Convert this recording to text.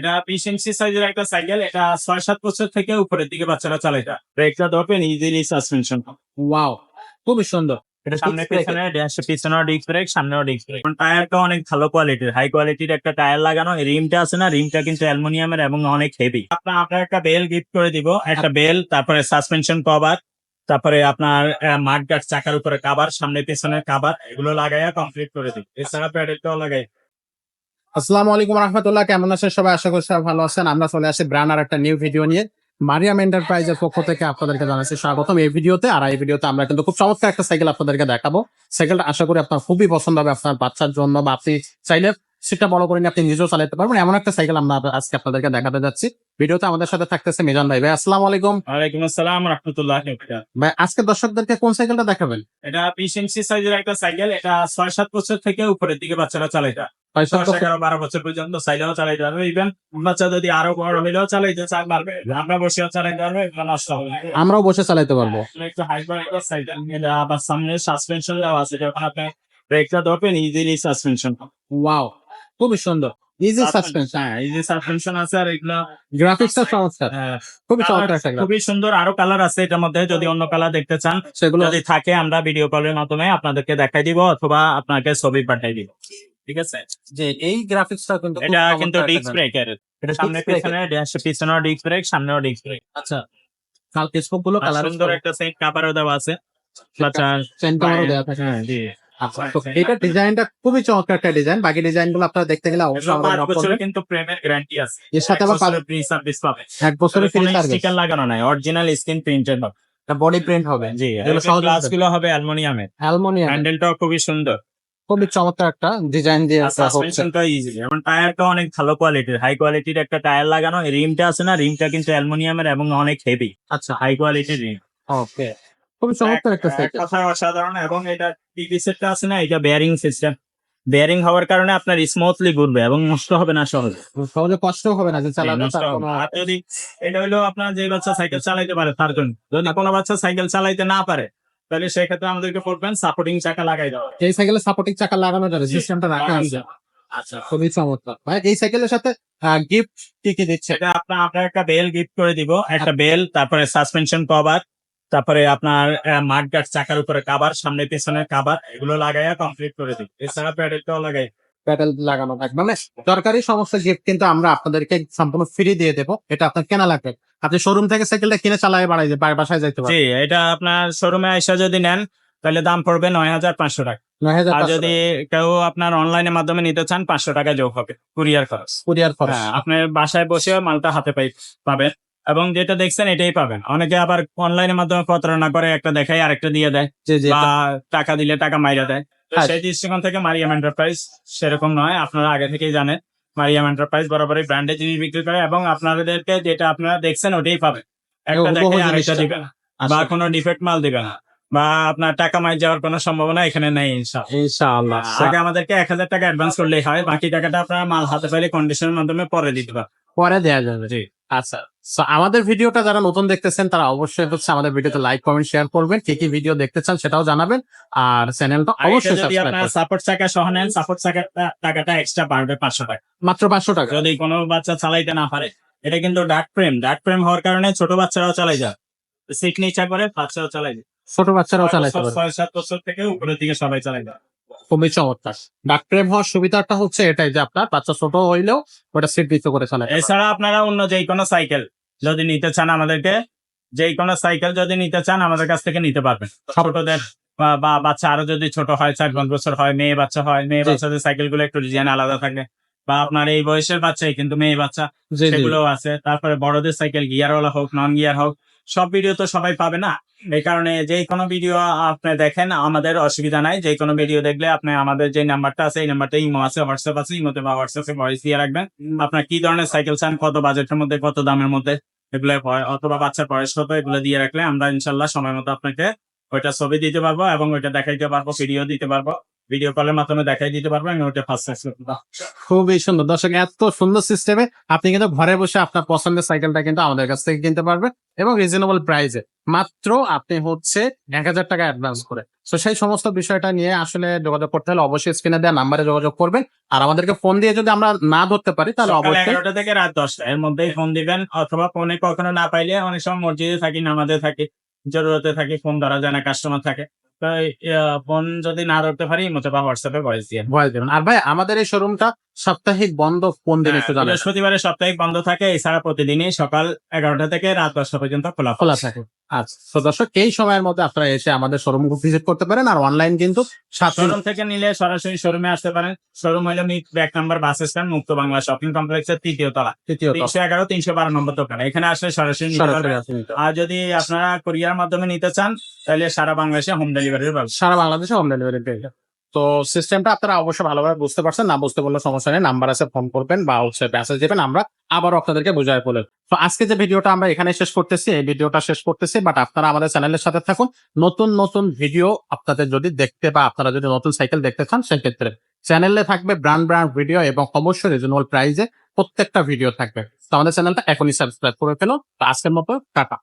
এটা ইঞ্চি সাইজের একটা সাইকেল এটা ছয় সাত বছর থেকে উপরের দিকে বাচ্চারা চালায় এটা। ব্রেকটা ধরবেন ইজিলি সাসপেনশন ওয়াও খুবই সুন্দর। এটা সামনে পিছনে পিছনেও ডিস্ক ব্রেক সামনেও ডিস্ক ব্রেক টায়ারটা অনেক ভালো কোয়ালিটির হাই কোয়ালিটির একটা টায়ার লাগানো। রিমটা আছে না রিমটা কিন্তু অ্যালুমিনিয়ামের এবং অনেক হেভি আপনার আপনার একটা বেল গিফট করে দিব। একটা বেল তারপরে সাসপেনশন কভার তারপরে আপনার মাঠ গার্ড চাকার উপরে কাবার সামনে পিছনে কাবার এগুলো লাগাইয়া কমপ্লিট করে দিই। এছাড়া প্যাডেলটাও লাগাই। আসসালামু আলাইকুম রহমতুল্লাহ কেমন আছেন সবাই? আশা করি ভালো আছেন। আমরা চলে আসি ব্রানার একটা নিউ ভিডিও নিয়ে। মারিয়াম এন্টারপ্রাইজের পক্ষ থেকে আপনাদেরকে জানাচ্ছি স্বাগতম। এই ভিডিওতে আর এই ভিডিওতে আমরা কিন্তু খুব চমৎকার একটা সাইকেল আপনাদেরকে দেখাবো। সাইকেলটা আশা করি আপনার খুবই পছন্দ হবে আপনার বাচ্চার জন্য বা আপনি চাইলে সেটা বড় করে আপনি নিজেও চালাতে পারবেন। এমন একটা সাইকেল আমরা আজকে আপনাদেরকে দেখাতে যাচ্ছি। ভিডিওতে আমাদের সাথে থাকতেছে মিজান ভাই। ভাই আসসালামু আলাইকুম। ওয়ালাইকুম আসসালাম রহমতুল্লাহ ভাই আজকে দর্শকদেরকে কোন সাইকেলটা দেখাবেন? এটা ইঞ্চি সাইজের একটা সাইকেল। এটা ছয় সাত বছর থেকে উপরের দিকে বাচ্চারা চালায় এটা ভাই দশ এগারো বারো বছর পর্যন্ত চাইলেও চালাইতে পারবে। ইভেন বাচ্চা যদি আরও বড় হইলেও চালাইতে পারবে। আমরা বসেও চালাইতে পারবে নষ্ট হবে আমরাও বসে চালাতে পারব। একটু হাই সাইকেল আবার সামনে সাসপেনশন দেওয়া আছে যখন আপনি ব্রেকটা ধরবেন ইজিলি সাসপেনশন ওয়াও খুবই সুন্দর। ইজি সাসপেন্স হ্যাঁ ইজি সাসপেনশন আছে আর এগুলো গ্রাফিক্সটা চমৎকার। হ্যাঁ, খুবই চমৎকার colour একটা খুবই সুন্দর। আরও কালার আছে এটার মধ্যে যদি অন্য কালার দেখতে চান সেগুলো যদি থাকে আমরা ভিডিও কলের মাধ্যমে আপনাদেরকে দেখাই দিব অথবা আপনাকে ছবি পাঠাই দিব। ঠিক আছে? যে এই গ্রাফিক্সটা কিন্তু এটা কিন্তু ডিস্ক। ব্রেকের এটা সামনে পিছনে ড্যাশ পিছনেও ডিস্ক ব্রেক সামনেও ডিস্ক ব্রেক আচ্ছা কাল স্পোকগুলো কালার সুন্দর একটা সেট কাভারও দেওয়া আছে। আচ্ছা সেন্টারও দেওয়া থাকে হ্যাঁ জি। আচ্ছা এটা ডিজাইনটা খুবই চমৎকার একটা ডিজাইন বাকি ডিজাইনগুলো আপনারা দেখতে গেলে অবশ্যই। কিন্তু প্রেমের গ্যারান্টি আছে। এর সাথে আবার ফ্রি সার্ভিস পাবে। এক বছরের ফ্রি সার্ভিস স্টিকার লাগানো নাই অরিজিনাল স্ক্রিন প্রিন্টেড হবে। বডি প্রিন্ট হবে। জি এগুলো সহজে গ্লাসগুলো হবে অ্যালুমিনিয়ামের। অ্যালুমিনিয়াম হ্যান্ডেলটাও খুবই সুন্দর। খুবই চমৎকার একটা ডিজাইন দিয়ে সাসপেনশনটা ইজি এবং টায়ারটা অনেক ভালো কোয়ালিটির হাই কোয়ালিটির একটা টায়ার লাগানো। রিমটা আছে না? রিমটা কিন্তু অ্যালুমিনিয়ামের এবং অনেক হেভি আচ্ছা। হাই কোয়ালিটির রিম ওকে খুবই চমৎকার একটা এক সাইকেল কথায় অসাধারণ এবং এটা টিভি সেটটা আছে না? এটা বেয়ারিং সিস্টেম বেয়ারিং হওয়ার কারণে আপনার স্মুথলি ঘুরবে এবং নষ্ট হবে না সহজে। সহজে কষ্ট হবে না যে চালাতে নষ্ট তার কোনো না। আর যদি এটা হলো আপনার যে বাচ্চা সাইকেল চালাইতে পারে তার জন্য। যদি কোনো বাচ্চা সাইকেল চালাইতে না পারে তাহলে সেক্ষেত্রে আমাদেরকে বলবেন সাপোর্টিং চাকা লাগাই দেওয়া এই সাইকেলে সাপোর্টিং চাকা লাগানো যাবে সিস্টেমটা রাখা আছে আচ্ছা। খুবই চমৎকার। ভাই এই সাইকেলের সাথে গিফট কি কি দিচ্ছে? সেটা আপনার আপনার একটা বেল গিফট করে দিব। একটা বেল তারপরে সাসপেনশন কভার তারপরে আপনার মাঠ গার্ড চাকার উপরে কাবার সামনে পিছনে কাবার এগুলো লাগাইয়া কমপ্লিট করে দিই। এছাড়া প্যাডেলটাও লাগাই। প্যাডেল লাগানো থাকবে। মানে দরকারি সমস্ত গিফট কিন্তু আমরা আপনাদেরকে সম্পূর্ণ ফ্রি দিয়ে দেবো। এটা আপনার কেনা লাগবে। আপনি শোরুম থেকে সাইকেলটা কিনে চালায় বাড়াই বাসায় যাইতে জি এটা আপনার শোরুমে আইসা যদি নেন তাহলে দাম পড়বে নয় হাজার পাঁচশো টাকা। আর যদি কেউ আপনার অনলাইনের মাধ্যমে নিতে চান পাঁচশো টাকা যোগ হবে কুরিয়ার খরচ। কুরিয়ার খরচ। হ্যাঁ আপনার বাসায় বসে মালটা হাতে পাই পাবেন। এবং যেটা দেখছেন এটাই পাবেন। অনেকে আবার অনলাইনের মাধ্যমে প্রতারণা করে একটা দেখায় আরেকটা দিয়ে দেয়। বা টাকা দিলে টাকা মাইরা দেয়। হ্যাঁ। সেই দৃষ্টিকোণ থেকে মারিয়াম এন্টারপ্রাইজ সেরকম নয় আপনারা আগে থেকেই জানেন। মারিয়াম এন্টারপ্রাইজ বরাবরই ব্র্যান্ডে জিনিস বিক্রি করে এবং আপনাদেরকে যেটা আপনারা দেখছেন ওটাই পাবেন। একটা দেখে আরেকটা দিবে না। বা আচ্ছা। কোনো ডিফেক্ট মাল দিবে না। বা আপনার টাকা মাই যাওয়ার কোনো সম্ভাবনা এখানে নেই ইনশাআল্লাহ। ইনশাআল্লাহ আগে আমাদেরকে এক হাজার টাকা অ্যাডভান্স করলেই হয়। বাকি টাকাটা আপনারা মাল হাতে পাইলে কন্ডিশনের মাধ্যমে পরে দিতে পারেন পরে দেওয়া যাবে। জি। আচ্ছা So, আমাদের ভিডিওটা যারা নতুন দেখতেছেন তারা অবশ্যই হচ্ছে আমাদের ভিডিওতে লাইক কমেন্ট শেয়ার করবেন। কি কি ভিডিও দেখতে চান সেটাও জানাবেন। আর চ্যানেলটা অবশ্যই যদি সাবস্ক্রাইব করবেন। সাপোর্ট চাকা সহ নেন সাপোর্ট চাকা টাকাটা এক্সট্রা বাড়বে পাঁচশো টাকা। মাত্র পাঁচশো টাকা। যদি কোনো বাচ্চা চালাইতে না পারে এটা কিন্তু ডাক প্রেম। ডাক প্রেম হওয়ার কারণে ছোট বাচ্চারাও চালাই যায়। সিট নিচা করে বাচ্চারাও চালাই যায়। ছোট বাচ্চারাও ছয় পারবে ছয় সাত বছর থেকে উপরের দিকে সবাই চালাই যায়। খুবই চমৎকার। ডাক প্রেম হওয়ার সুবিধাটা হচ্ছে এটাই যে আপনার বাচ্চা ছোট হইলেও ওটা সিট দিতে করে চালায় এছাড়া আপনারা অন্য যে কোনো সাইকেল যদি নিতে চান আমাদেরকে যে কোনো সাইকেল যদি নিতে চান আমাদের কাছ থেকে নিতে পারবেন। ছোটদের বা- বাচ্চা আরও যদি ছোট হয় চার পাঁচ বছর হয় মেয়ে বাচ্চা হয় মেয়ে বাচ্চাদের সাইকেলগুলো একটু ডিজাইন আলাদা থাকে। বা আপনার এই বয়সের বাচ্চাই কিন্তু মেয়ে বাচ্চা সেগুলো আছে। তারপরে বড়দের সাইকেল গিয়ারওয়ালা হোক নন গিয়ার হোক সব ভিডিও তো সবাই পাবে না? এই কারণে যে কোনো ভিডিও আপনি দেখেন, আমাদের অসুবিধা নাই। যে কোনো ভিডিও দেখলে আপনি আমাদের যে নাম্বারটা আছে, এই নাম্বারটা ইমো আছে হোয়াটসঅ্যাপ আছে, ইমোতে বা হোয়াটসঅ্যাপে ভয়েস দিয়ে রাখবেন। আপনার কি ধরনের সাইকেল চান, কত বাজেটের মধ্যে, কত দামের মধ্যে, এগুলো অথবা বাচ্চার বয়স কত, এগুলো দিয়ে রাখলে আমরা ইনশাল্লাহ সময় মতো আপনাকে ওইটা ছবি দিতে পারব এবং ওইটা দেখাইতে পারব ভিডিও দিতে পারব। ভিডিও কলের মাধ্যমে দেখাই দিতে পারব আমি ওটা ফার্স্ট খুবই সুন্দর। দর্শক এত সুন্দর সিস্টেমে আপনি কিন্তু ঘরে বসে আপনার পছন্দের সাইকেলটা কিন্তু আমাদের কাছ থেকে কিনতে পারবেন এবং রিজনেবল প্রাইসে মাত্র আপনি হচ্ছে এক হাজার টাকা অ্যাডভান্স করে। তো সেই সমস্ত বিষয়টা নিয়ে আসলে যোগাযোগ করতে হলে অবশ্যই স্ক্রিনে দেওয়া নাম্বারে যোগাযোগ করবেন। আর আমাদেরকে ফোন দিয়ে যদি আমরা না ধরতে পারি তাহলে অবশ্যই এগারোটা থেকে রাত দশটা এর মধ্যেই ফোন দিবেন অথবা ফোনে কখনো না পাইলে অনেক সময় মসজিদে থাকি নামাজে থাকি জরুরতে থাকি ফোন ধরা যায় না কাস্টমার থাকে। ফোন যদি না ধরতে পারি মতো হোয়াটসঅ্যাপে ভয়েস দিয়ে। ভয়েস দেবেন আর ভাই আমাদের এই শোরুমটা সাপ্তাহিক বন্ধ কোন দিন একটু জানাবেন? বৃহস্পতিবারে সাপ্তাহিক বন্ধ থাকে এছাড়া প্রতিদিনই সকাল এগারোটা থেকে রাত দশটা পর্যন্ত খোলা খোলা থাকে। আচ্ছা দর্শক এই সময়ের মধ্যে আপনারা এসে আমাদের শোরুম ভিজিট করতে পারেন আর অনলাইন কিন্তু শোরুম থেকে নিলে সরাসরি শোরুমে আসতে পারেন। শোরুম হলো back number bus stand Mukta Bangla shopping কমপ্লেক্সের তৃতীয় তলা। তৃতীয় তিনশো এগারো তিনশো বারো নম্বর দোকান। এখানে আসলে সরাসরি। আর যদি আপনারা কোরিয়ার মাধ্যমে নিতে চান তাহলে সারা বাংলাদেশে হোম ডেলিভারির সারা বাংলাদেশে হোম ডেলিভারি পেয়ে। তো সিস্টেমটা আপনারা অবশ্যই ভালোভাবে বুঝতে পারছেন, না বুঝতে পারলে সমস্যা নেই নাম্বার আছে ফোন করবেন বা হচ্ছে মেসেজ দেবেন, আমরা আবারও আপনাদেরকে বুঝাই বলেন তো আজকে যে ভিডিওটা আমরা এখানে শেষ করতেছি, এই ভিডিওটা শেষ করতেছি বাট আপনারা আমাদের চ্যানেলের সাথে থাকুন। নতুন নতুন ভিডিও আপনাদের যদি দেখতে বা আপনারা যদি নতুন সাইকেল দেখতে চান, সেক্ষেত্রে চ্যানেলে থাকবে ব্র্যান্ড ব্র্যান্ড ভিডিও এবং অবশ্যই রিজনেবল প্রাইসে প্রত্যেকটা ভিডিও থাকবে। তো আমাদের চ্যানেলটা এখনই সাবস্ক্রাইব করে ফেলো তো আজকের মতো, টাটা।